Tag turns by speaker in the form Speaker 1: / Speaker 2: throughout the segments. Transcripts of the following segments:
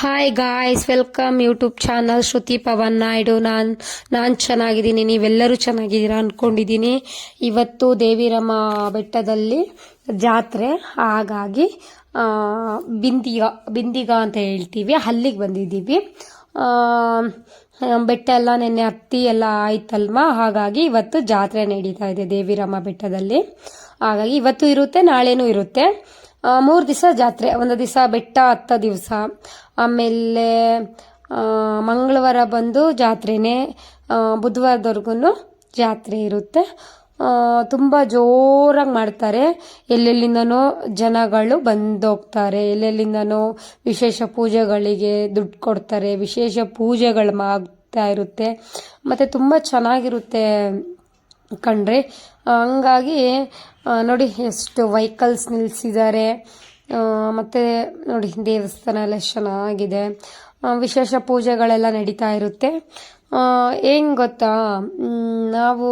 Speaker 1: Hi guys welcome YouTube channel Shruti Pavan Naidu ನಾನು ನಾನು ಚೆನ್ನಾಗಿದ್ದೀನಿ. ನೀವೆಲ್ಲರೂ ಚೆನ್ನಾಗಿದ್ದೀರಾ ಅಂದ್ಕೊಂಡಿದ್ದೀನಿ ಇವತ್ತು ದೇವಿರಮ್ಮ ಬೆಟ್ಟದಲ್ಲಿ ಜಾತ್ರೆ. ಹಾಗಾಗಿ ಬಿಂದಿಗ ಬಿಂದಿಗ ಅಂತ ಹೇಳ್ತೀವಿ. ಅಲ್ಲಿಗೆ ಬಂದಿದ್ದೀವಿ. ಬೆಟ್ಟ ಎಲ್ಲ ನೆನ್ನೆ ಹತ್ತಿ ಎಲ್ಲ ಆಯ್ತಲ್ವಾ? ಹಾಗಾಗಿ ಇವತ್ತು ಜಾತ್ರೆ ನಡೀತಾ ಇದೆ ದೇವಿರಮ್ಮ ಬೆಟ್ಟದಲ್ಲಿ. ಹಾಗಾಗಿ ಇವತ್ತು ಇರುತ್ತೆ, ನಾಳೆನೂ ಇರುತ್ತೆ. ಮೂರು ದಿವಸ ಜಾತ್ರೆ. ಒಂದು ದಿವಸ ಬೆಟ್ಟ ಹತ್ತ ದಿವಸ. ಆಮೇಲೆ ಮಂಗಳವಾರ ಬಂದು ಜಾತ್ರೆನೇ ಬುಧವಾರದವರೆಗೂ ಜಾತ್ರೆ ಇರುತ್ತೆ. ತುಂಬ ಜೋರಾಗಿ ಮಾಡ್ತಾರೆ. ಎಲ್ಲೆಲ್ಲಿಂದನೋ ಜನಗಳು ಬಂದೋಗ್ತಾರೆ. ಎಲ್ಲೆಲ್ಲಿಂದನೋ ವಿಶೇಷ ಪೂಜೆಗಳಿಗೆ ದುಡ್ಡು ಕೊಡ್ತಾರೆ. ವಿಶೇಷ ಪೂಜೆಗಳು ಆಗ್ತಾ ಇರುತ್ತೆ. ಮತ್ತು ತುಂಬ ಚೆನ್ನಾಗಿರುತ್ತೆ ಕಂಡ್ರೆ ಹಂಗಾಗಿ ನೋಡಿ ಎಷ್ಟು ವೆಹಿಕಲ್ಸ್ ನಿಲ್ಲಿಸಿದ್ದಾರೆ ಮತ್ತು ನೋಡಿ ದೇವಸ್ಥಾನ ಎಲ್ಲ ಚೆನ್ನಾಗಿದೆ. ವಿಶೇಷ ಪೂಜೆಗಳೆಲ್ಲ ನಡೀತಾ ಇರುತ್ತೆ. ಏನು ಗೊತ್ತಾ? ನಾವು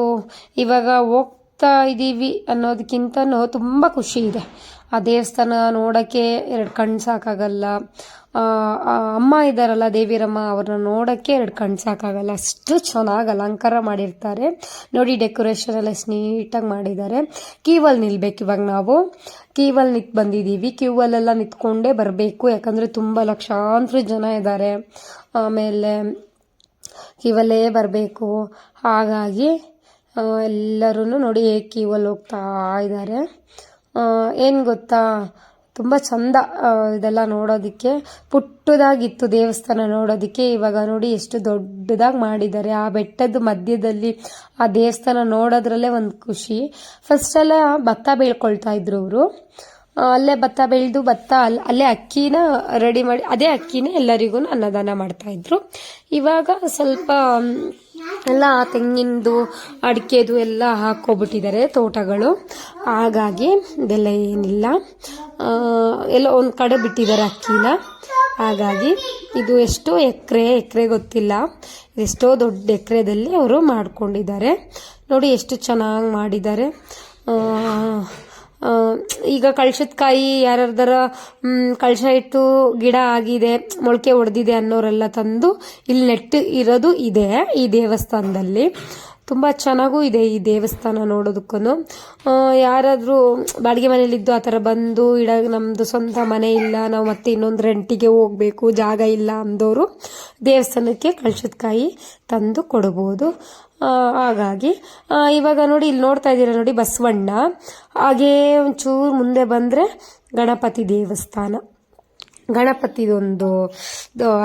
Speaker 1: ಇವಾಗ ಹೋಗ್ತಾ ಇದ್ದೀವಿ ಅನ್ನೋದಕ್ಕಿಂತನೂ ತುಂಬ ಖುಷಿ ಇದೆ. ಆ ದೇವಸ್ಥಾನ ನೋಡೋಕ್ಕೆ ಎರಡು ಕಣ್ಣು ಸಾಕಾಗಲ್ಲ. ಅಮ್ಮ ಇದ್ದಾರಲ್ಲ ದೇವಿರಮ್ಮ, ಅವ್ರನ್ನ ನೋಡೋಕ್ಕೆ ಎರಡು ಕಣ್ಣು ಸಾಕಾಗಲ್ಲ. ಅಷ್ಟು ಚೆನ್ನಾಗಿ ಅಲಂಕಾರ ಮಾಡಿರ್ತಾರೆ. ನೋಡಿ ಡೆಕೋರೇಷನ್ ಎಲ್ಲ ಎಷ್ಟು ನೀಟಾಗಿ ಮಾಡಿದ್ದಾರೆ. ಕ್ಯೂವಲ್ಲಿ ನಿಲ್ಬೇಕು ಇವಾಗ ನಾವು. ಕ್ಯೂವಲ್ಲಿ ನಿಂತು ಬಂದಿದ್ದೀವಿ. ಕ್ಯೂವಲ್ಲೆಲ್ಲ ನಿಂತ್ಕೊಂಡೇ ಬರಬೇಕು. ಯಾಕಂದರೆ ತುಂಬ ಲಕ್ಷಾಂತರ ಜನ ಇದ್ದಾರೆ. ಆಮೇಲೆ ಕ್ಯೂವಲ್ಲೇ ಬರಬೇಕು. ಹಾಗಾಗಿ ಎಲ್ಲರೂ ನೋಡಿ ಕ್ಯೂವಲ್ಲಿ ಹೋಗ್ತಾ ಇದ್ದಾರೆ. ಏನು ಗೊತ್ತಾ? ತುಂಬ ಚಂದ ಇದೆಲ್ಲ ನೋಡೋದಕ್ಕೆ. ಪುಟ್ಟದಾಗಿತ್ತು ದೇವಸ್ಥಾನ ನೋಡೋದಕ್ಕೆ. ಇವಾಗ ನೋಡಿ ಎಷ್ಟು ದೊಡ್ಡದಾಗಿ ಮಾಡಿದ್ದಾರೆ. ಆ ಬೆಟ್ಟದ ಮಧ್ಯದಲ್ಲಿ ಆ ದೇವಸ್ಥಾನ ನೋಡೋದ್ರಲ್ಲೇ ಒಂದು ಖುಷಿ. ಫಸ್ಟ್ ಎಲ್ಲ ಭತ್ತ ಬೆಳ್ಕೊಳ್ತಾ ಇದ್ರು ಅವರು. ಅಲ್ಲೇ ಭತ್ತ ಬೆಳೆದು ಭತ್ತ ಅಲ್ಲಿ ಅಲ್ಲೇ ಅಕ್ಕಿನ ರೆಡಿ ಮಾಡಿ, ಅದೇ ಅಕ್ಕಿನೇ ಎಲ್ಲರಿಗೂ ಅನ್ನದಾನ ಮಾಡ್ತಾ ಇದ್ರು. ಇವಾಗ ಸ್ವಲ್ಪ ಎಲ್ಲ ತೆಂಗಿನದು ಅಡಿಕೆದು ಎಲ್ಲ ಹಾಕೋಬಿಟ್ಟಿದ್ದಾರೆ ತೋಟಗಳು. ಹಾಗಾಗಿ ಇದೆಲ್ಲ ಏನಿಲ್ಲ. ಎಲ್ಲ ಒಂದು ಕಡೆ ಬಿಟ್ಟಿದ್ದಾರೆ ಅಕ್ಕಿನ. ಹಾಗಾಗಿ ಇದು ಎಷ್ಟೋ ಎಕರೆ ಎಕರೆ ಗೊತ್ತಿಲ್ಲ. ಎಷ್ಟೋ ದೊಡ್ಡ ಎಕರೆದಲ್ಲಿ ಅವರು ಮಾಡ್ಕೊಂಡಿದ್ದಾರೆ. ನೋಡಿ ಎಷ್ಟು ಚೆನ್ನಾಗಿ ಮಾಡಿದ್ದಾರೆ. ಈಗ ಕಳ್ಸದ ಕಾಯಿ ಯಾರ್ಯಾರ್ದಾರ ಕಳಶ ಇಟ್ಟು ಗಿಡ ಆಗಿದೆ, ಮೊಳಕೆ ಹೊಡೆದಿದೆ ಅನ್ನೋರೆಲ್ಲ ತಂದು ಇಲ್ಲಿ ನೆಟ್ಟು ಇರೋದು ಇದೆ, ಈ ದೇವಸ್ಥಾನದಲ್ಲಿ. ತುಂಬ ಚೆನ್ನಾಗೂ ಇದೆ ಈ ದೇವಸ್ಥಾನ ನೋಡೋದಕ್ಕೂ ಯಾರಾದರೂ ಬಾಡಿಗೆ ಮನೇಲಿದ್ದು ಆ ಥರ ಬಂದು ಇಡ ನಮ್ಮದು ಸ್ವಂತ ಮನೆ ಇಲ್ಲ, ನಾವು ಮತ್ತೆ ಇನ್ನೊಂದು ರೆಂಟಿಗೆ ಹೋಗಬೇಕು, ಜಾಗ ಇಲ್ಲ ಅಂದವರು ದೇವಸ್ಥಾನಕ್ಕೆ ಕಳ್ಸದಕಾಯಿ ತಂದು ಕೊಡ್ಬೋದು. ಹಾಗಾಗಿ ಇವಾಗ ನೋಡಿ, ಇಲ್ಲಿ ನೋಡ್ತಾ ಇದ್ದೀರಾ ನೋಡಿ, ಬಸವಣ್ಣ. ಹಾಗೇ ಒಂಚೂರು ಮುಂದೆ ಬಂದರೆ ಗಣಪತಿ ದೇವಸ್ಥಾನ. ಗಣಪತಿದೊಂದು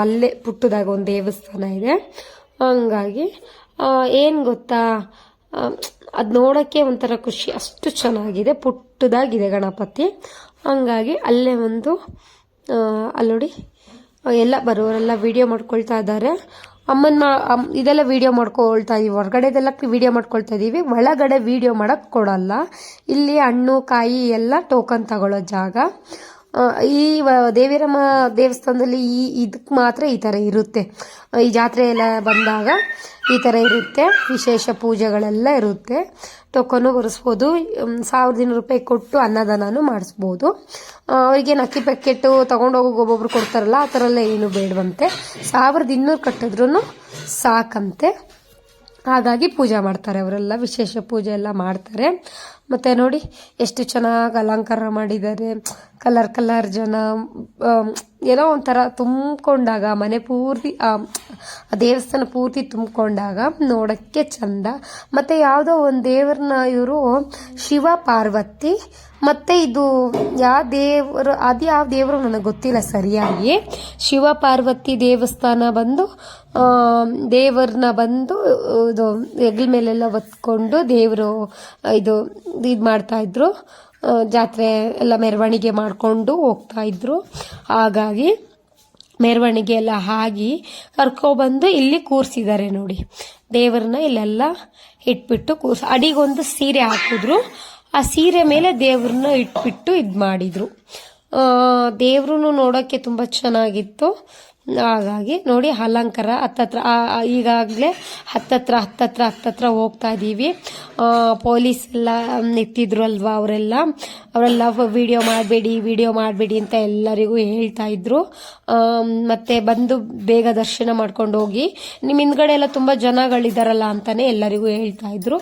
Speaker 1: ಅಲ್ಲೇ ಪುಟ್ಟದಾಗ ಒಂದು ದೇವಸ್ಥಾನ ಇದೆ. ಹಂಗಾಗಿ ಏನು ಗೊತ್ತಾ? ಅದು ನೋಡೋಕ್ಕೆ ಒಂಥರ ಖುಷಿ. ಅಷ್ಟು ಚೆನ್ನಾಗಿದೆ, ಪುಟ್ಟದಾಗಿದೆ ಗಣಪತಿ. ಹಂಗಾಗಿ ಅಲ್ಲೇ ಒಂದು ಅಲ್ಲೋಡಿ ಎಲ್ಲ ಬರೋರೆಲ್ಲ ವಿಡಿಯೋ ಮಾಡ್ಕೊಳ್ತಾ ಇದ್ದಾರೆ. ಅಮ್ಮನ ಇದೆಲ್ಲ ವಿಡಿಯೋ ಮಾಡ್ಕೊಳ್ತಾ ಇದೀವಿ ಹೊರಗಡೆದೆಲ್ಲ ವಿಡಿಯೋ ಮಾಡ್ಕೊಳ್ತಾ ಇದೀವಿ. ಒಳಗಡೆ ವಿಡಿಯೋ ಮಾಡೋಕ್ಕೆ ಕೊಡಲ್ಲ. ಇಲ್ಲಿ ಹಣ್ಣು, ಕಾಯಿ ಎಲ್ಲ ಟೋಕನ್ ತಗೊಳ್ಳೋ ಜಾಗ. ಈ ದೇವಿರಮ್ಮ ದೇವಸ್ಥಾನದಲ್ಲಿ ಈ ಇದಕ್ಕೆ ಮಾತ್ರ ಈ ಥರ ಇರುತ್ತೆ. ಈ ಜಾತ್ರೆ ಎಲ್ಲ ಬಂದಾಗ ಈ ಥರ ಇರುತ್ತೆ. ವಿಶೇಷ ಪೂಜೆಗಳೆಲ್ಲ ಇರುತ್ತೆ. ಟೋಕನು ಬರೆಸ್ಬೋದು ಸಾವಿರದ ಇನ್ನೂರು ರೂಪಾಯಿ ಕೊಟ್ಟು ಅನ್ನದಾನನೂ ಮಾಡಿಸ್ಬೋದು. ಅವರಿಗೆ ನಕ್ಕಿ ಅಕ್ಕಿ ಪ್ಯಾಕೆಟು ತೊಗೊಂಡೋಗಿ ಒಬ್ಬೊಬ್ರು ಕೊಡ್ತಾರಲ್ಲ, ಆ ಥರ ಎಲ್ಲ ಏನು ಬೇಡವಂತೆ. ಸಾವಿರದ ಇನ್ನೂರು ಕಟ್ಟಿದ್ರೂ ಸಾಕಂತೆ. ಹಾಗಾಗಿ ಪೂಜೆ ಮಾಡ್ತಾರೆ, ಅವರೆಲ್ಲ ವಿಶೇಷ ಪೂಜೆ ಎಲ್ಲ ಮಾಡ್ತಾರೆ. ಮತ್ತು ನೋಡಿ, ಎಷ್ಟು ಚೆನ್ನಾಗಿ ಅಲಂಕಾರ ಮಾಡಿದ್ದಾರೆ. ಕಲರ್ ಕಲರ್ ಜನ ಏನೋ ಒಂಥರ ತುಂಬಿಕೊಂಡಾಗ, ಮನೆ ಪೂರ್ತಿ ದೇವಸ್ಥಾನ ಪೂರ್ತಿ ತುಂಬಿಕೊಂಡಾಗ ನೋಡೋಕ್ಕೆ ಚಂದ. ಮತ್ತು ಯಾವುದೋ ಒಂದು ದೇವ್ರನ್ನ ಇವರು ಶಿವ ಪಾರ್ವತಿ ಮತ್ತು ಇದು ಯಾವ ದೇವರು, ಅದು ಯಾವ ದೇವರು ನನಗೆ ಗೊತ್ತಿಲ್ಲ ಸರಿಯಾಗಿ. ಶಿವ ಪಾರ್ವತಿ ದೇವಸ್ಥಾನ ಬಂದು ದೇವ್ರನ್ನ ಬಂದು, ಇದು, ಹೆಗ್ಲ ಮೇಲೆಲ್ಲ ಒತ್ಕೊಂಡು ದೇವರು, ಇದು ಇದು ಮಾಡ್ತಾ ಇದ್ರು. ಜಾತ್ರೆ ಎಲ್ಲ ಮೆರವಣಿಗೆ ಮಾಡಿಕೊಂಡು ಹೋಗ್ತಾ ಇದ್ರು. ಹಾಗಾಗಿ ಮೆರವಣಿಗೆ ಎಲ್ಲ ಆಗಿ ಕರ್ಕೊಬಂದು ಇಲ್ಲಿ ಕೂರಿಸಿದ್ದಾರೆ ನೋಡಿ. ದೇವರನ್ನ ಇಲ್ಲೆಲ್ಲ ಇಟ್ಬಿಟ್ಟು ಕೂರ್ಸಿ, ಅಡಿಗೊಂದು ಸೀರೆ ಹಾಕಿದ್ರು. ಆ ಸೀರೆ ಮೇಲೆ ದೇವ್ರನ್ನ ಇಟ್ಬಿಟ್ಟು ಇದು ಮಾಡಿದ್ರು. ದೇವ್ರೂ ನೋಡೋಕ್ಕೆ ತುಂಬ ಚೆನ್ನಾಗಿತ್ತು. ಹಾಗಾಗಿ ನೋಡಿ ಅಲಂಕಾರ ಹತ್ತತ್ರ ಈಗಾಗಲೇ ಹತ್ತತ್ರ ಹತ್ತತ್ರ ಹತ್ತತ್ರ ಹೋಗ್ತಾ ಇದ್ದೀವಿ ಪೊಲೀಸ್ ಎಲ್ಲ ನಿಂತಿದ್ರು ಅಲ್ವಾ ಅವರೆಲ್ಲ? ಅವರೆಲ್ಲ ವಿಡಿಯೋ ಮಾಡಬೇಡಿ ವಿಡಿಯೋ ಮಾಡಬೇಡಿ ಅಂತ ಎಲ್ಲರಿಗೂ ಹೇಳ್ತಾ ಇದ್ರು. ಮತ್ತೆ ಬಂದು ಬೇಗ ದರ್ಶನ ಮಾಡ್ಕೊಂಡು ಹೋಗಿ ನಿಮ್ಮ ಹಿಂದ್ಗಡೆ ಎಲ್ಲ ತುಂಬ ಜನಗಳಿದಾರಲ್ಲ ಅಂತಾನೆ ಎಲ್ಲರಿಗೂ ಹೇಳ್ತಾ ಇದ್ರು.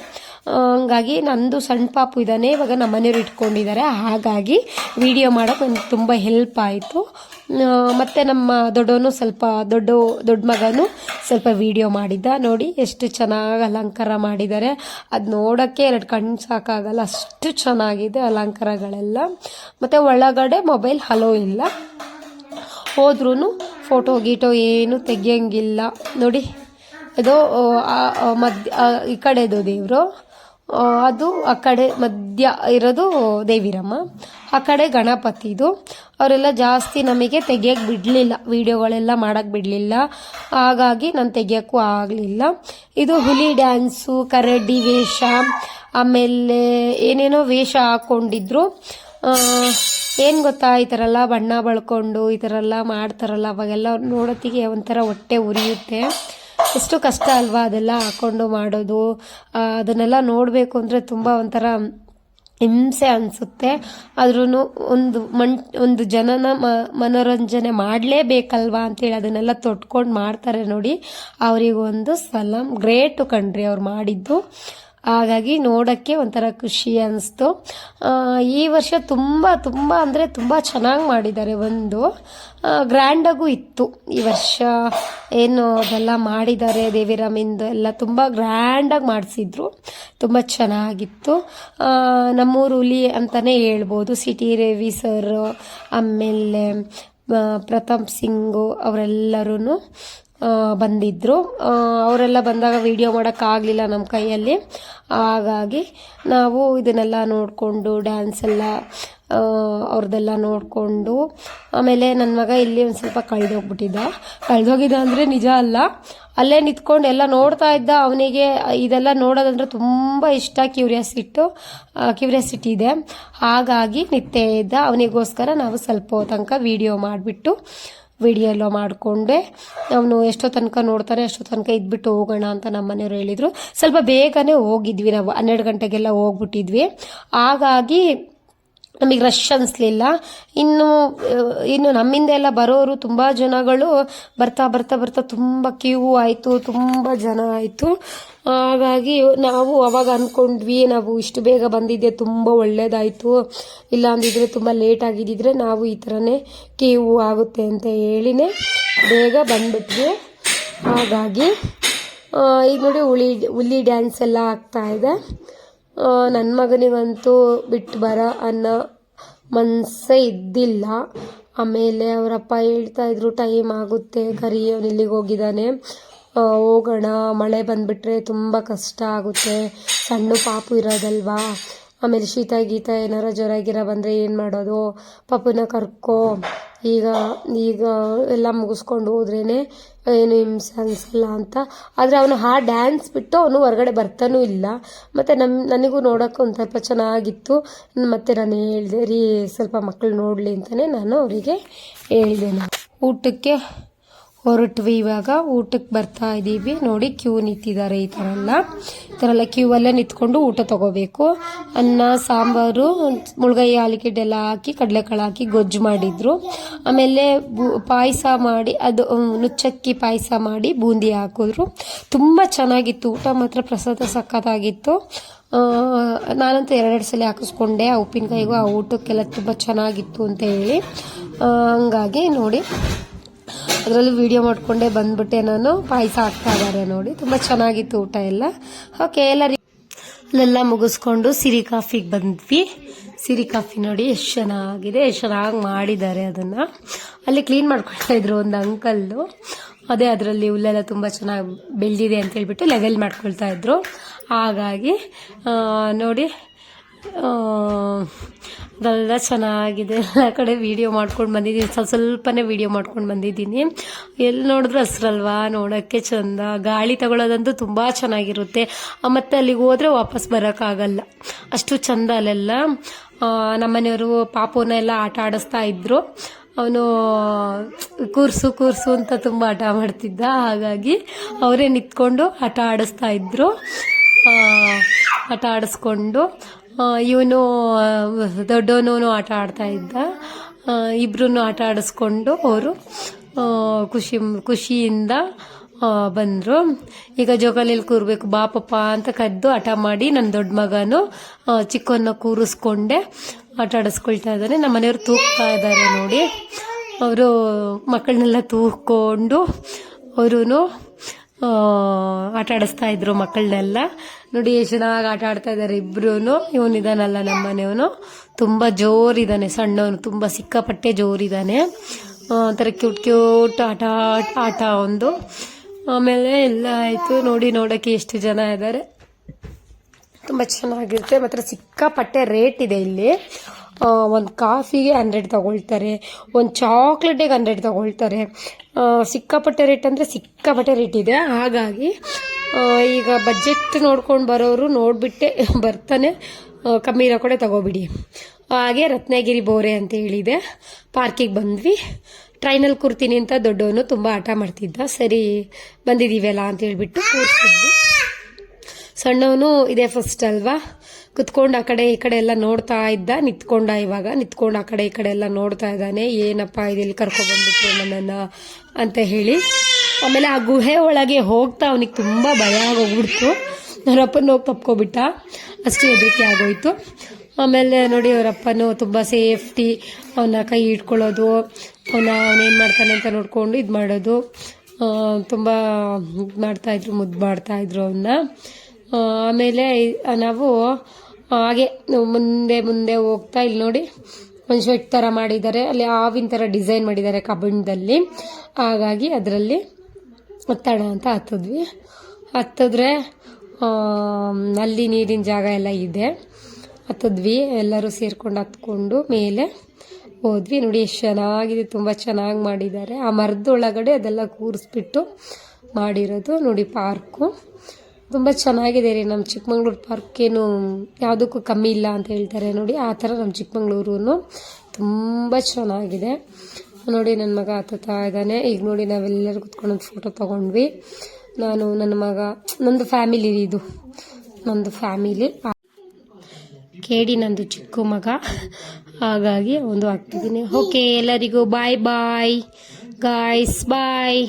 Speaker 1: ಹಂಗಾಗಿ ನಂದು ಸಣ್ಣ ಪಾಪು ಇದ್ದಾನೆ, ಇವಾಗ ನಮ್ಮ ಮನೆಯವ್ರು ಇಟ್ಕೊಂಡಿದ್ದಾರೆ. ಹಾಗಾಗಿ ವಿಡಿಯೋ ಮಾಡೋಕೆ ನನಗೆ ತುಂಬ ಹೆಲ್ಪ್ ಆಯಿತು. ಮತ್ತು ನಮ್ಮ ದೊಡ್ಡವನು ಸ್ವಲ್ಪ ದೊಡ್ಡ ದೊಡ್ಡ ಮಗನು ಸ್ವಲ್ಪ ವಿಡಿಯೋ ಮಾಡಿದ್ದ. ನೋಡಿ ಎಷ್ಟು ಚೆನ್ನಾಗಿ ಅಲಂಕಾರ ಮಾಡಿದ್ದಾರೆ. ಅದು ನೋಡೋಕ್ಕೆ ಎರಡು ಕಣ್ಣು ಸಾಕಾಗಲ್ಲ, ಅಷ್ಟು ಚೆನ್ನಾಗಿದೆ ಅಲಂಕಾರಗಳೆಲ್ಲ. ಮತ್ತು ಒಳಗಡೆ ಮೊಬೈಲ್ ಹಲೋ ಇಲ್ಲ. ಹೋದ್ರೂ ಫೋಟೋ ಗೀಟೋ ಏನು ತೆಗಿಯಂಗಿಲ್ಲ. ನೋಡಿ, ಇದು ಮಧ್ಯ ಈ ಕಡೆದು ದೇವರು. ಅದು ಆ ಕಡೆ ಮಧ್ಯ ಇರೋದು ದೇವಿರಮ್ಮ. ಆ ಕಡೆ ಗಣಪತಿದು. ಅವರೆಲ್ಲ ಜಾಸ್ತಿ ನಮಗೆ ತೆಗಿಯೋಕ್ಕೆ ಬಿಡಲಿಲ್ಲ. ವೀಡಿಯೋಗಳೆಲ್ಲ ಮಾಡೋಕ್ಕೆ ಬಿಡಲಿಲ್ಲ. ಹಾಗಾಗಿ ನಾನು ತೆಗಿಯೋಕ್ಕೂ ಆಗಲಿಲ್ಲ. ಇದು ಹುಲಿ ಡ್ಯಾನ್ಸು, ಕರಡಿ ವೇಷ, ಆಮೇಲೆ ಏನೇನೋ ವೇಷ ಹಾಕ್ಕೊಂಡಿದ್ರು ಏನು ಗೊತ್ತಾ? ಈ ಥರ ಎಲ್ಲ ಬಣ್ಣ ಬಳ್ಕೊಂಡು, ಈ ಥರ ಎಲ್ಲ ಮಾಡ್ತಾರಲ್ಲ, ಅವಾಗೆಲ್ಲ ನೋಡೋತ್ತಿಗೆ ಒಂಥರ ಹೊಟ್ಟೆ ಉರಿಯುತ್ತೆ. ಎಷ್ಟು ಕಷ್ಟ ಅಲ್ವಾ ಅದೆಲ್ಲ ಹಾಕೊಂಡು ಮಾಡೋದು. ಅದನ್ನೆಲ್ಲ ನೋಡಬೇಕು ಅಂದರೆ ತುಂಬ ಒಂಥರ ಹಿಂಸೆ ಅನಿಸುತ್ತೆ. ಆದ್ರೂ ಒಂದು ಮಣ್ ಒಂದು ಜನನ ಮನೋರಂಜನೆ ಮಾಡಲೇಬೇಕಲ್ವಾ ಅಂತೇಳಿ ಅದನ್ನೆಲ್ಲ ತೊಟ್ಕೊಂಡು ಮಾಡ್ತಾರೆ ನೋಡಿ. ಅವರಿಗೊಂದು ಸಲಂ. ಗ್ರೇಟು ಕಣ್ರಿ ಅವ್ರು ಮಾಡಿದ್ದು. ಹಾಗಾಗಿ ನೋಡೋಕ್ಕೆ ಒಂಥರ ಖುಷಿ ಅನಿಸ್ತು. ಈ ವರ್ಷ ತುಂಬ ತುಂಬ ಅಂದರೆ ತುಂಬ ಚೆನ್ನಾಗಿ ಮಾಡಿದ್ದಾರೆ ಒಂದು. ಗ್ರ್ಯಾಂಡಾಗೂ ಇತ್ತು ಈ ವರ್ಷ. ಏನು ಅದೆಲ್ಲ ಮಾಡಿದ್ದಾರೆ ದೇವಿರಾಮಿಂದು ಎಲ್ಲ ತುಂಬ ಗ್ರ್ಯಾಂಡಾಗಿ ಮಾಡಿಸಿದ್ರು. ತುಂಬ ಚೆನ್ನಾಗಿತ್ತು. ನಮ್ಮೂರು ಹುಲಿ ಅಂತಲೇ ಹೇಳ್ಬೋದು. ಸಿಟಿ ರವಿ ಸರ್ ಆಮೇಲೆ ಪ್ರತಾಪ್ ಸಿಂಗು ಅವರೆಲ್ಲರೂ ಬಂದಿದ್ದರು ಅವರೆಲ್ಲ ಬಂದಾಗ ವಿಡಿಯೋ ಮಾಡೋಕ್ಕಾಗಲಿಲ್ಲ ನಮ್ಮ ಕೈಯಲ್ಲಿ. ಹಾಗಾಗಿ ನಾವು ಇದನ್ನೆಲ್ಲ ನೋಡಿಕೊಂಡು ಡ್ಯಾನ್ಸ್ ಎಲ್ಲ ಅವ್ರದ್ದೆಲ್ಲ ನೋಡಿಕೊಂಡು, ಆಮೇಲೆ ನನ್ನ ಮಗ ಇಲ್ಲಿ ಒಂದು ಸ್ವಲ್ಪ ಕಳೆದೋಗ್ಬಿಟ್ಟಿದ್ದ. ಕಳೆದೋಗಿದ್ದ ಅಂದರೆ ನಿಜ ಅಲ್ಲ. ಅಲ್ಲೇ ನಿಂತ್ಕೊಂಡು ಎಲ್ಲ ನೋಡ್ತಾ ಇದ್ದ. ಅವನಿಗೆ ಇದೆಲ್ಲ ನೋಡೋದಂದ್ರೆ ತುಂಬ ಇಷ್ಟ ಕ್ಯೂರಿಯಾಸಿಟ್ಟು ಕ್ಯೂರಿಯಾಸಿಟಿ ಇದೆ. ಹಾಗಾಗಿ ನಿತ್ಯ ಇದ್ದ. ಅವನಿಗೋಸ್ಕರ ನಾವು ಸ್ವಲ್ಪ ತನಕ ವಿಡಿಯೋ ಮಾಡಿಬಿಟ್ಟು ವಿಡಿಯೋ ಎಲ್ಲ ಮಾಡಿಕೊಂಡೆ. ಅವನು ಎಷ್ಟೋ ತನಕ ನೋಡ್ತಾರೆ, ಎಷ್ಟೋ ತನಕ ಇದ್ಬಿಟ್ಟು ಹೋಗೋಣ ಅಂತ ನಮ್ಮ ಮನೆಯವ್ರು ಹೇಳಿದರು. ಸ್ವಲ್ಪ ಬೇಗನೆ ಹೋಗಿದ್ವಿ ನಾವು, ಹನ್ನೆರಡು ಗಂಟೆಗೆಲ್ಲ ಹೋಗ್ಬಿಟ್ಟಿದ್ವಿ. ಹಾಗಾಗಿ ನಮಗೆ ರಶ್ ಅನಿಸ್ಲಿಲ್ಲ. ಇನ್ನು ಇನ್ನು ನಮ್ಮಿಂದ ಎಲ್ಲ ಬರೋರು ತುಂಬ ಜನಗಳು ಬರ್ತಾ ಬರ್ತಾ ಬರ್ತಾ ತುಂಬ ಕ್ಯೂ ಆಯಿತು, ತುಂಬ ಜನ ಆಯಿತು. ಹಾಗಾಗಿ ನಾವು ಅವಾಗ ಅಂದ್ಕೊಂಡ್ವಿ ನಾವು ಇಷ್ಟು ಬೇಗ ಬಂದಿದ್ದೆ, ತುಂಬ ಒಳ್ಳೇದಾಯಿತು. ಇಲ್ಲ ಅಂದಿದ್ರೆ ತುಂಬ ಲೇಟ್ ಆಗಿದ್ದಿದ್ರೆ ನಾವು ಈ ಥರನೇ ಕ್ಯೂ ಆಗುತ್ತೆ ಅಂತ ಹೇಳಿನೇ ಬೇಗ ಬಂದ್ಬಿಟ್ವಿ. ಹಾಗಾಗಿ ಈಗ ನೋಡಿ ಹುಳಿ, ಹುಲಿ ಡ್ಯಾನ್ಸ್ ಎಲ್ಲ ಆಗ್ತಾ ಇದೆ. ನನ್ನ ಮಗನಿಗಂತೂ ಬಿಟ್ಟು ಬರ ಅನ್ನೋ ಮನಸ್ಸೇ ಇದ್ದಿಲ್ಲ. ಆಮೇಲೆ ಅವರಪ್ಪ ಹೇಳ್ತಾ ಇದ್ರು ಟೈಮ್ ಆಗುತ್ತೆ ಕರಿ ಅವ್ನು ಇಲ್ಲಿಗೆ ಹೋಗಿದ್ದಾನೆ ಹೋಗೋಣ. ಮಳೆ ಬಂದುಬಿಟ್ರೆ ತುಂಬ ಕಷ್ಟ ಆಗುತ್ತೆ. ಸಣ್ಣ ಪಾಪು ಇರೋದಲ್ವಾ? ಆಮೇಲೆ ಶೀತ ಗೀತ ಏನಾರ ಜ್ವರ ಗಿರ ಬಂದರೆ ಏನು ಮಾಡೋದು? ಪಾಪುನ ಕರ್ಕೊ. ಈಗ ಈಗ ಎಲ್ಲ ಮುಗಿಸ್ಕೊಂಡು ಹೋದ್ರೇನೆ ಏನು ಹಿಂಸೆ ಅನಿಸಲ್ಲ ಅಂತ. ಆದರೆ ಅವನು ಆ ಡ್ಯಾನ್ಸ್ ಬಿಟ್ಟು ಅವನು ಹೊರಗಡೆ ಬರ್ತಾನೂ ಇಲ್ಲ. ಮತ್ತು ನಮ್ಮ ನನಗೂ ನೋಡೋಕೆ ಒಂದು ಸ್ವಲ್ಪ ಚೆನ್ನಾಗಿತ್ತು. ಮತ್ತು ನಾನು ಹೇಳಿದೆ, ರೀ ಸ್ವಲ್ಪ ಮಕ್ಕಳು ನೋಡಲಿ ಅಂತಲೇ ನಾನು ಅವರಿಗೆ ಹೇಳಿದೆ ನಾನು. ಊಟಕ್ಕೆ ಹೊರಟ್ವಿ ಇವಾಗ ಊಟಕ್ಕೆ ಬರ್ತಾ ಇದ್ದೀವಿ ನೋಡಿ ಕ್ಯೂ ನಿಂತಿದ್ದಾರೆ ಈ ಥರ ಎಲ್ಲ. ಈ ಥರ ಎಲ್ಲ ಕ್ಯೂ ಅಲ್ಲೇ ನಿಂತ್ಕೊಂಡು ಊಟ ತಗೋಬೇಕು. ಅನ್ನ, ಸಾಂಬಾರು, ಮುಳುಗೈ ಆಲೂಗೆಡ್ಡೆ ಎಲ್ಲ ಹಾಕಿ, ಕಡಲೆಕಾಳು ಹಾಕಿ ಗೊಜ್ಜು ಮಾಡಿದ್ರು. ಆಮೇಲೆ ಪಾಯಸ ಮಾಡಿ, ಅದು ನುಚ್ಚಕ್ಕಿ ಪಾಯಸ ಮಾಡಿ ಬೂಂದಿ ಹಾಕಿದ್ರು. ತುಂಬ ಚೆನ್ನಾಗಿತ್ತು. ಊಟ ಮಾತ್ರ ಪ್ರಸಾದ ಸಖತ್ತಾಗಿತ್ತು. ನಾನಂತೂ ಎರಡೆರಡು ಸಲ ಹಾಕಿಸ್ಕೊಂಡೆ. ಆ ಉಪ್ಪಿನಕಾಯಿಗೂ ಆ ಊಟಕ್ಕೆಲ್ಲ ತುಂಬ ಚೆನ್ನಾಗಿತ್ತು ಅಂತ ಹೇಳಿ. ಹಂಗಾಗಿ ನೋಡಿ. ಅದರಲ್ಲಿ ವಿಡಿಯೋ ಮಾಡಿಕೊಂಡೇ ಬಂದ್ಬಿಟ್ಟೆ ನಾನು. ಪಾಯಸ ಹಾಕ್ತಾ ಇದ್ದಾರೆ ನೋಡಿ. ತುಂಬ ಚೆನ್ನಾಗಿತ್ತು ಊಟ ಎಲ್ಲ. ಓಕೆ ಎಲ್ಲರಿ ಅಲ್ಲೆಲ್ಲ ಮುಗಿಸ್ಕೊಂಡು ಸಿರಿ ಕಾಫಿಗೆ ಬಂದ್ವಿ. ಸಿರಿ ಕಾಫಿ ನೋಡಿ ಎಷ್ಟು ಚೆನ್ನಾಗಿದೆ. ಎಷ್ಟು ಚೆನ್ನಾಗಿ ಮಾಡಿದ್ದಾರೆ ಅದನ್ನು. ಅಲ್ಲಿ ಕ್ಲೀನ್ ಮಾಡ್ಕೊಳ್ತಾ ಇದ್ರು ಒಂದು ಅಂಕಲ್ಲು ಅದೇ ಅದರಲ್ಲಿ ಹುಲ್ಲೆಲ್ಲ ತುಂಬ ಚೆನ್ನಾಗಿ ಬೆಳೆದಿದೆ ಅಂತ ಹೇಳ್ಬಿಟ್ಟು ಲೆವೆಲ್ ಮಾಡ್ಕೊಳ್ತಾ ಇದ್ರು. ಹಾಗಾಗಿ ನೋಡಿ ಅದೆಲ್ಲ ಚೆನ್ನಾಗಿದೆ. ಎಲ್ಲ ಕಡೆ ವಿಡಿಯೋ ಮಾಡ್ಕೊಂಡು ಬಂದಿದ್ದೀನಿ. ಸ್ವಲ್ಪ ಸ್ವಲ್ಪನೇ ವೀಡಿಯೋ ಮಾಡ್ಕೊಂಡು ಬಂದಿದ್ದೀನಿ. ಎಲ್ಲಿ ನೋಡಿದ್ರು ಹಸ್ರಲ್ವಾ? ನೋಡೋಕ್ಕೆ ಚಂದ. ಗಾಳಿ ತಗೊಳ್ಳೋದಂತೂ ತುಂಬ ಚೆನ್ನಾಗಿರುತ್ತೆ. ಮತ್ತು ಅಲ್ಲಿಗೆ ಹೋದರೆ ವಾಪಸ್ ಬರೋಕ್ಕಾಗಲ್ಲ. ಅಷ್ಟು ಚಂದ ಅಲ್ಲೆಲ್ಲ. ನಮ್ಮನೆಯವರು ಪಾಪುನ ಎಲ್ಲ ಆಟ ಆಡಿಸ್ತಾ ಇದ್ರು. ಅವನು ಕೂರ್ಸು ಕೂರ್ಸು ಅಂತ ತುಂಬ ಆಟ ಮಾಡ್ತಿದ್ದ. ಹಾಗಾಗಿ ಅವರೇ ನಿಂತ್ಕೊಂಡು ಆಟ ಆಡಿಸ್ತಾ ಇದ್ರು. ಆಟ ಆಡಿಸ್ಕೊಂಡು ಇವನು ದೊಡ್ಡವನು ಆಟ ಆಡ್ತಾ ಇದ್ದ. ಇಬ್ರು ಆಟ ಆಡಿಸ್ಕೊಂಡು ಅವರು ಖುಷಿ, ಖುಷಿಯಿಂದ ಬಂದರು. ಈಗ ಜೋಕಾಲಿಯಲ್ಲಿ ಕೂರ್ಬೇಕು ಬಾಪಪ್ಪ ಅಂತ ಕದ್ದು ಹಠ ಮಾಡಿ ನನ್ನ ದೊಡ್ಡ ಮಗನು ಚಿಕ್ಕವನ್ನ ಕೂರಿಸ್ಕೊಂಡೆ, ಆಟ ಆಡಿಸ್ಕೊಳ್ತಾ ಇದ್ದಾನೆ. ನಮ್ಮ ಮನೆಯವರು ತೂಕ್ತಾ ಇದ್ದಾರೆ ನೋಡಿ. ಅವರು ಮಕ್ಕಳನ್ನೆಲ್ಲ ತೂಕೊಂಡು ಅವರು ಆಟ ಆಡಿಸ್ತಾ ಇದ್ರು ಮಕ್ಕಳನ್ನೆಲ್ಲ. ನೋಡಿ ಎಷ್ಟು ಚೆನ್ನಾಗಿ ಆಟ ಆಡ್ತಾ ಇದ್ದಾರೆ ಇಬ್ರು ಇವನಿದಾನಲ್ಲ ನಮ್ಮ ಮನೆಯವನು. ತುಂಬ ಜೋರಿದ್ದಾನೆ ಸಣ್ಣವನು. ತುಂಬ ಸಿಕ್ಕಾಪಟ್ಟೆ ಜೋರಿದ್ದಾನೆ ಒಂಥರ ಕ್ಯೂಟ್ ಕ್ಯೂಟ್ ಆಟ ಆಟ ಒಂದು. ಆಮೇಲೆ ಎಲ್ಲ ಆಯಿತು. ನೋಡಿ ನೋಡೋಕ್ಕೆ ಎಷ್ಟು ಜನ ಇದ್ದಾರೆ ತುಂಬ ಚೆನ್ನಾಗಿರುತ್ತೆ. ಮಾತ್ರ ಸಿಕ್ಕಾಪಟ್ಟೆ ರೇಟ್ ಇದೆ ಇಲ್ಲಿ. ಒಂದು ಕಾಫಿಗೆ ಹಂಡ್ರೆಡ್ ತಗೊಳ್ತಾರೆ, ಒಂದು ಚಾಕ್ಲೇಟಿಗೆ ಹಂಡ್ರೆಡ್ ತಗೊಳ್ತಾರೆ. ಸಿಕ್ಕಾಪಟ್ಟೆ ರೇಟ್ ಅಂದರೆ ಸಿಕ್ಕಾಪಟ್ಟೆ ರೇಟ್ ಇದೆ. ಹಾಗಾಗಿ ಈಗ ಬಜೆಟ್ ನೋಡ್ಕೊಂಡು ಬರೋರು ನೋಡಿಬಿಟ್ಟೆ ಬರ್ತಾನೆ. ಕಮ್ಮಿ ಇರೋ ಕಡೆ ತಗೋಬಿಡಿ. ಹಾಗೆ ರತ್ನಗಿರಿ ಬೋರೆ ಅಂತ ಹೇಳಿದೆ. ಪಾರ್ಕಿಗೆ ಬಂದ್ವಿ. ಟ್ರೈನಲ್ಲಿ ಕೂರ್ತೀನಿ ಅಂತ ದೊಡ್ಡವನು ತುಂಬ ಆಟ ಮಾಡ್ತಿದ್ದ. ಸರಿ ಬಂದಿದ್ದೀವಲ್ಲ ಅಂತ ಹೇಳ್ಬಿಟ್ಟು ಕೂರಿಸಿದ್ವಿ. ಸಣ್ಣವನು ಇದೇ ಫಸ್ಟ್ ಅಲ್ವಾ? ಕುತ್ಕೊಂಡು ಆ ಕಡೆ ಈ ಕಡೆ ಎಲ್ಲ ನೋಡ್ತಾ ಇದ್ದ, ನಿತ್ಕೊಂಡ ಇವಾಗ ನಿಂತ್ಕೊಂಡು ಆ ಕಡೆ ಈ ಕಡೆ ಎಲ್ಲ ನೋಡ್ತಾ ಇದ್ದಾನೆ, ಏನಪ್ಪ ಇದಿಲ್ಲಿ ಕರ್ಕೊಬಂದ್ಬಿಟ್ರು ನನ್ನನ್ನು ಅಂತ ಹೇಳಿ. ಆಮೇಲೆ ಆ ಗುಹೆ ಒಳಗೆ ಹೋಗ್ತಾ ಅವನಿಗೆ ತುಂಬ ಭಯ ಆಗೋಗ್ಬಿಡ್ತು. ಅವರಪ್ಪನ ಹೋಗಿ ತಪ್ಕೊಬಿಟ್ಟ. ಅಷ್ಟು ಹೆದರಿಕೆ ಆಗೋಯ್ತು. ಆಮೇಲೆ ನೋಡಿ ಅವರಪ್ಪನು ತುಂಬ ಸೇಫ್ಟಿ, ಅವನ ಕೈ ಇಟ್ಕೊಳ್ಳೋದು ಅವನ ಅವನೇನು ಮಾಡ್ತಾನೆ ಅಂತ ನೋಡ್ಕೊಂಡು ಇದು ಮಾಡೋದು. ತುಂಬ ಇದು ಮಾಡ್ತಾಯಿದ್ರು ಮುದ್ದು ಮಾಡ್ತಾಯಿದ್ರು ಅವನ್ನ ಆಮೇಲೆ ನಾವು ಹಾಗೆ ಮುಂದೆ ಮುಂದೆ ಹೋಗ್ತಾ ಇಲ್ಲಿ ನೋಡಿ. ಒಂದು ಶೆಟ್ ಥರ ಮಾಡಿದ್ದಾರೆ. ಅಲ್ಲಿ ಹಾವಿನ ಥರ ಡಿಸೈನ್ ಮಾಡಿದ್ದಾರೆ ಕಬ್ಬಿಣದಲ್ಲಿ. ಹಾಗಾಗಿ ಅದರಲ್ಲಿ ಹತ್ತೋಣ ಅಂತ ಹತ್ತಿದ್ವಿ. ಹತ್ತಿದ್ರೆ ಅಲ್ಲಿ ನೀರಿನ ಜಾಗ ಎಲ್ಲ ಇದೆ. ಹತ್ತಿದ್ವಿ. ಎಲ್ಲರೂ ಸೇರ್ಕೊಂಡು ಹತ್ಕೊಂಡು ಮೇಲೆ ಹೋದ್ವಿ. ನೋಡಿ, ಎಷ್ಟು ಚೆನ್ನಾಗಿದೆ. ತುಂಬ ಚೆನ್ನಾಗಿ ಮಾಡಿದ್ದಾರೆ. ಆ ಮರದೊಳಗಡೆ ಅದೆಲ್ಲ ಕೂರಿಸ್ಬಿಟ್ಟು ಮಾಡಿರೋದು. ನೋಡಿ, ಪಾರ್ಕು. ತುಂಬ ಚೆನ್ನಾಗಿದೆ ರೀ ನಮ್ಮ ಚಿಕ್ಕಮಂಗ್ಳೂರು ಪಾರ್ಕ್ ಏನು ಯಾವುದಕ್ಕೂ ಕಮ್ಮಿ ಇಲ್ಲ ಅಂತ ಹೇಳ್ತಾರೆ ನೋಡಿ, ಆ ಥರ ನಮ್ಮ ಚಿಕ್ಕಮಂಗ್ಳೂರು ತುಂಬ ಚೆನ್ನಾಗಿದೆ. ನೋಡಿ ನನ್ನ ಮಗ ಹತ್ತುತ್ತಾ ಇದ್ದಾನೆ. ಈಗ ನೋಡಿ, ನಾವೆಲ್ಲರೂ ಕುತ್ಕೊಂಡು ಫೋಟೋ ತೊಗೊಂಡ್ವಿ. ನಾನು, ನನ್ನ ಮಗ, ನಂದು ಫ್ಯಾಮಿಲಿ ರೀ ಇದು. ನಂದು ಫ್ಯಾಮಿಲಿ ಕೇಳಿ ನಂದು ಚಿಕ್ಕ ಮಗ. ಹಾಗಾಗಿ ಒಂದು ಆಗ್ತಿದ್ದೀನಿ. ಓಕೆ ಎಲ್ಲರಿಗೂ ಬಾಯ್ ಬಾಯ್ ಗಾಯ್ಸ್ ಬಾಯ್